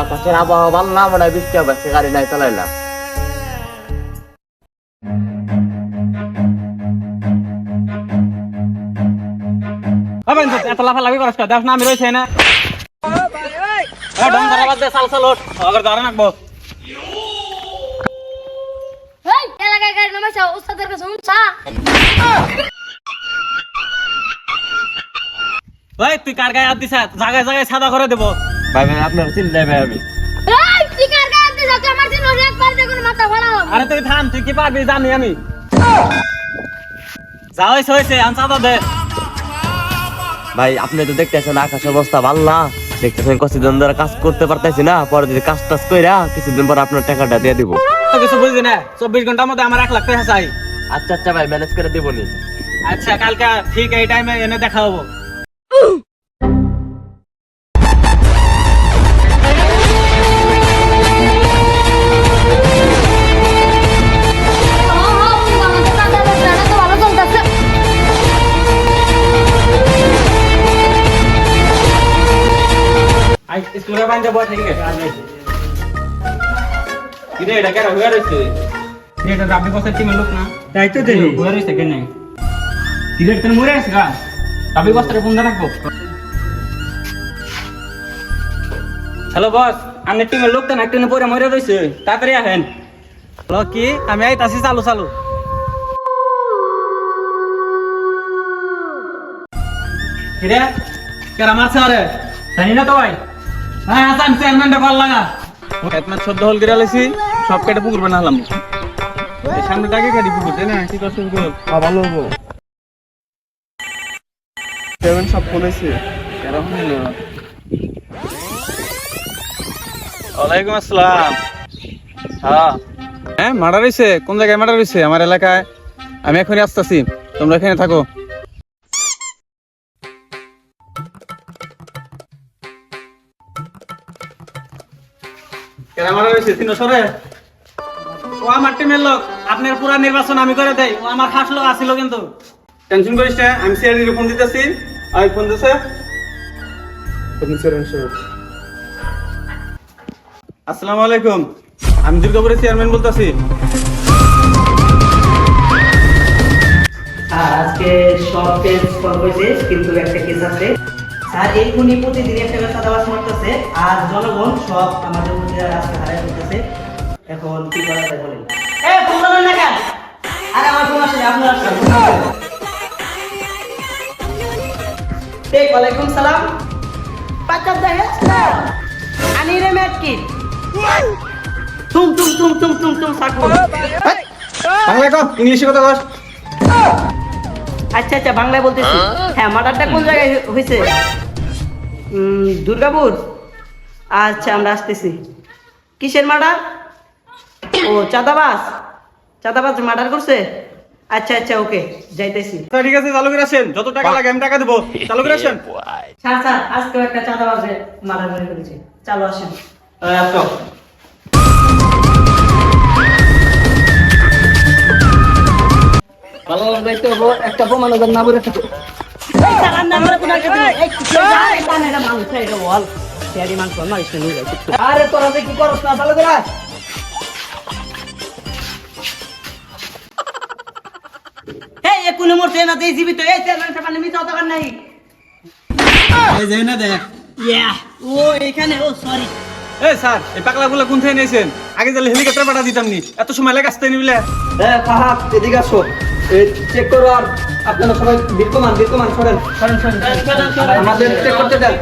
আকাশের আবহাওয়া ভালো না মনে হয় বৃষ্টি হবে আজকে গাড়ি নাই চালাইলাম। এত লাফালাফি করছ কা দেখ না আমি বাদ দে সাল সাল ওঠ। আবার দাঁড়া নাকবো। এই এলাকায় গাড়ি নামাইছা উস্তাদের কাছে উঠছা ওই তুই কার গায়ে হাত দিছ জায়গায় জায়গায় সাদা করে দেবো। ভাই ভাই আপনার চিন্তায় ভাই আমি। আরে তুই থাম তুই কি পারবি জানি আমি। যা হয়েছে হয়েছে দে। ভাই আপনি তো দেখতেছেন আকাশ অবস্থা ভালো না। দেখতেছেন কিছুদিন ধরে কাজ করতে পারতেছি না পরে যদি কাজ টাজ কইরা কিছুদিন পর আপনার টাকাটা দিয়ে দিব। কিছু বুঝলি না চব্বিশ ঘণ্টার মধ্যে আমার এক লাখ টাকা চাই। আচ্ছা আচ্ছা ভাই ম্যানেজ করে দিব নি আচ্ছা কালকে ঠিক এই টাইমে এনে দেখা হব। কিরে এটা কেন হয়ে রইছে? এটা রাবি বসের টিমের লোক না। তাই তো দেই। হয়ে রইছে কেন? সিলেট তেন মরে আছে গা। রাবি বস্ত্রে ফোন রাখব। হ্যালো বস আমি টিমের লোক তো একটা পরে মরে রইছে। তাড়াতাড়ি আহেন হ্যালো কি? আমি আইতাছি চালু চালু। কিরে কেরা মারছে আরে? জানি না তো ভাই। হ্যাঁ হাসান চেয়ারম্যানটা কল লাগা। এতনা সদ্য হল গিরা লাইছি সব কেটে পুকুর বানালাম এই সামনেটাকে কাটি পুকুর তাই না? কি করছ পুকুর ভালো হব। সেভেন সব ফোন আছে? কেরকম ওয়ালাইকুম আসসালাম। হ্যাঁ। হ্যাঁ মার্ডার হয়েছে কোন জায়গায় মার্ডার হয়েছে আমার এলাকায়। আমি এখনই আসতেছি। তোমরা এখানে থাকো। হয়েছে তিন সরে। ও আমার টিমের লোক আপনার পুরা নির্বাচন আমি করে দেই। ও আমার খাস লোক আসিল কিন্তু। টেনশন করিস না আমি সিআরডি ফোন দিতেছি। ফোন দিতেছে আসসালামু আলাইকুম। আমি দুর্গাপুরের চেয়ারম্যান বলতেছি। আর আজকে সব কেস হয়েছে কিন্তু একটা কেস আছে। স্যার এই খুনি প্রতিদিন একটা করে চাঁদাবাজ মারতেছে, আর জনগণ সব আমাদের মধ্যে রাস্তা হারাই করতেছে এখন কি করা যায় বলেন? এ আরে কথা কস। আচ্ছা আচ্ছা বাংলায় বলতেছি। হ্যাঁ? মার্ডারটা কোন জায়গায় হয়েছে দুর্গাপুর? আচ্ছা আমরা আসতেছি। কিসের মার্ডার ও চাঁদাবাস চাঁদাবাস মার্ডার করছে? আচ্ছা আচ্ছা ওকে যাইতেছি। তা ঠিক আছে চালু করে আসেন। যত টাকা লাগে আমি টাকা দেবো। চালু করে আসেন। স্যার স্যার আজকেও একটা চাঁদাবাজে মার্ডার করে ফেলেছে চালু আসেন। আসো। না আরে তোরা কি না কোন মোর ট্রেন আছে জীবিত। এই দোকান নাই। এই যাই না দেখ। ইয়া ও এখানে ও সরি এই স্যার এই পাগলা কোন থেকে নিয়েছেন আগে তাহলে হেলিকপ্টার পাঠা দিতাম নি। এত সময় লাগে আসতে নিবিলে। হ্যাঁ ফাহাদ এদিকে আসো। চেক করো আর আপনারা সবাই বিদ্যমান বিদ্যমান সরেন। সরেন সরেন। আমাদের চেক করতে দেন।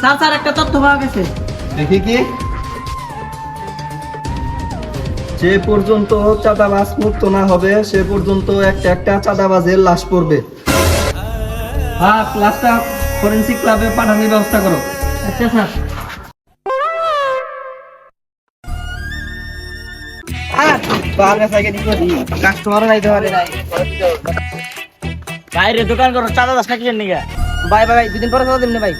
স্যার স্যার একটা তথ্য পাওয়া গেছে। দেখি কি? যে পর্যন্ত চাঁদাবাজ মুক্ত না হবে সে পর্যন্ত একটা একটা চাঁদাবাজের লাশ পড়বে। হ্যাঁ লাশটা ফরেন্সিক ক্লাবে পাঠানোর ব্যবস্থা করো। আচ্ছা স্যার। বাইরে দোকান করো চাঁদা দাস নাকি নিগা ভাই ভাই দুদিন পরে চাঁদা দিন ভাই।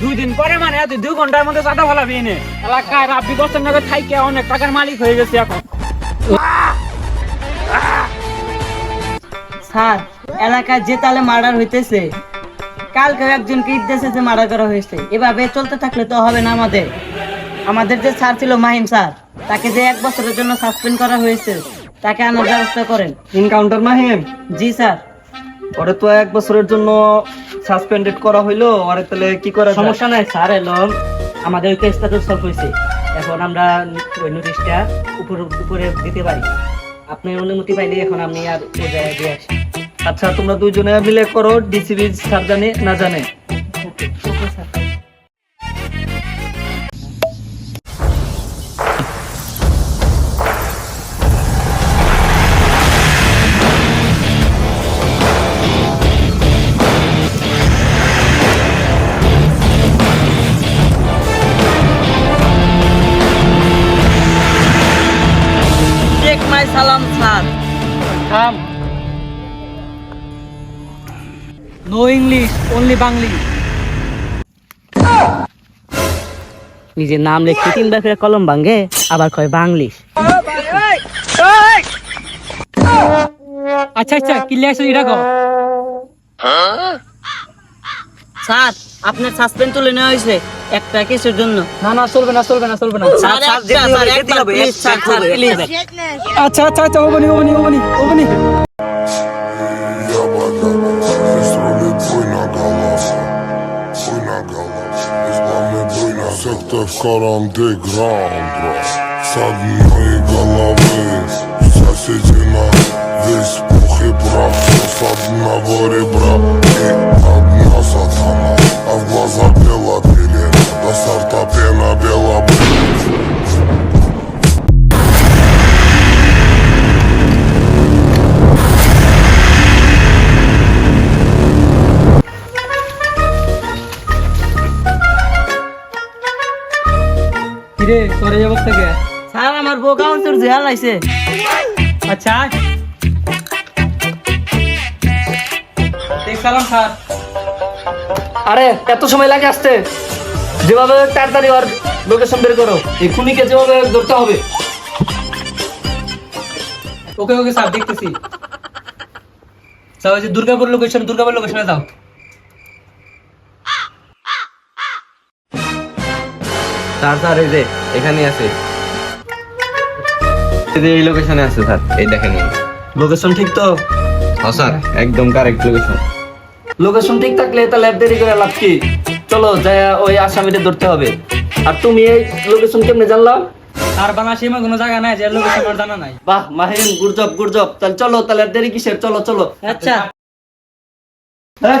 দুই দিন পরে মানে তুই দুই ঘণ্টার মধ্যে চাঁদা ফলাবি এনে? এলাকায় রাব্বি বছর নগর থাইকে অনেক টাকার মালিক হয়ে গেছে এখন। স্যার এলাকায় যে তালে মার্ডার হইতেছে কালকে একজনকে ইদ্দেশে যে মার্ডার করা হয়েছে এভাবে চলতে থাকলে তো হবে না আমাদের। আমাদের যে স্যার ছিল মাহিম স্যার তাকে যে এক বছরের জন্য সাসপেন্ড করা হয়েছে তাকে আনার ব্যবস্থা করেন। ইনকাউন্টার মাহিম? জি স্যার। ওরে তো এক বছরের জন্য সাসপেন্ডেড করা হইল ওরে তাহলে কি করা সমস্যা নাই স্যার এলো। আমাদের কেসটা তো সলভ হয়েছে। এখন আমরা ওই নোটিশটা উপর উপরে দিতে পারি। আপনার অনুমতি পাইলে এখন আমি আর ওই জায়গায় দিয়ে আসি। আচ্ছা তোমরা দুজনে মিলে করো ডিসিবি স্যার জানে না জানে? ওকে স্যার অনলি বাংলি নিজের নাম লিখতে তিনবার ফেরে কলম ভাঙ্গে আবার কয় বাংলিশ আচ্ছা আচ্ছা কি লেখছো এটা কও। স্যার আপনার সাসপেন্ড তুলে নেওয়া হয়েছে একটা কেসের জন্য। না না চলবে না চলবে না চলবে না। স্যার স্যার, একবার please, স্যার, স্যার, please। আচ্ছা আচ্ছা আচ্ছা ওবনি ওবনি ওবনি ওবনি Сектор underground, бро С одной головы Вся седина Весь пух и прах С одного ребра কিরে তোরে থেকে। স্যার আমার বউ কাউন্সিল জেহাল আইছে। আচ্ছা। সালাম স্যার। আরে এত সময় লাগে আসতে। যেভাবে তাড়াতাড়ি ওর লোকেশন বের করো। এই খুনিকে যেভাবে ধরতে হবে। ওকে ওকে স্যার দেখতেছি। যাও ওই যে দুর্গাপুর লোকেশন দুর্গাপুর লোকেশনে যাও। স্যার স্যার এই যে এখানে আছে। এই যে লোকেশনে আছে স্যার এই দেখেন লোকেশন ঠিক তো? হ্যাঁ স্যার একদম কারেক্ট লোকেশন লোকেশন ঠিক থাকলে তাহলে আর দেরি করে লাভ কি? চলো যাই ওই আসামিটা ধরতে হবে। আর তুমি এই লোকেশন কেমনে জানলাম আর বাংলা সীমা কোনো জায়গা নাই যে লোকেশন জানা নাই। বাহ মাহিন গুরজব গুরজব তাহলে চলো তাহলে আর দেরি কিসের? চলো চলো। আচ্ছা। হ্যাঁ?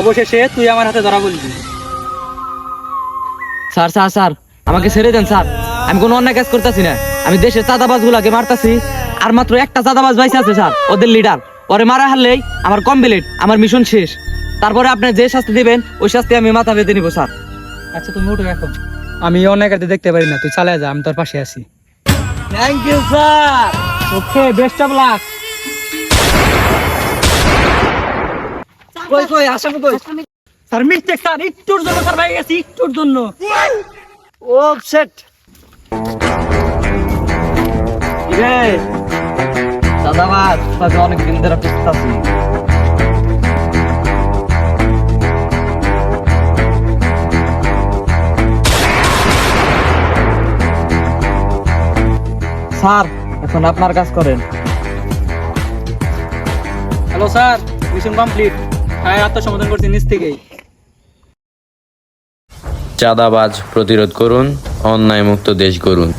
অবশেষে তুই আমার হাতে ধরা বলবি স্যার স্যার স্যার আমাকে ছেড়ে দেন স্যার। আমি কোনো অন্যায় কাজ করতেছি না। আমি দেশের চাঁদাবাজ গুলাকে মারতাছি আর মাত্র একটা চাঁদাবাজ বাইসে আছে স্যার ওদের লিডার পরে মারা হারলেই আমার কমপ্লিট আমার মিশন শেষ। তারপরে আপনি যে শাস্তি দিবেন ওই শাস্তি আমি মাথা বেঁধে নিব স্যার। আচ্ছা তুমি উঠো এখন। আমি অন্যায় কাজে দেখতে পারি না তুই চালিয়ে যা আমি তোর পাশে আছি। Thank you sir okay best of luck কই কই, আসামি কই? স্যার মিস্টেক স্যার, একটুর জন্য স্যার ভাই গেছি, একটুর জন্য। ও সেট রে খুঁজতেছি স্যার এখন আপনার কাজ করেন। হ্যালো স্যার মিশন কমপ্লিট হ্যাঁ আত্মসমাধান করছি নিচ থেকেই। চাঁদাবাজ প্রতিরোধ করুন অন্যায় মুক্ত দেশ গড়ুন।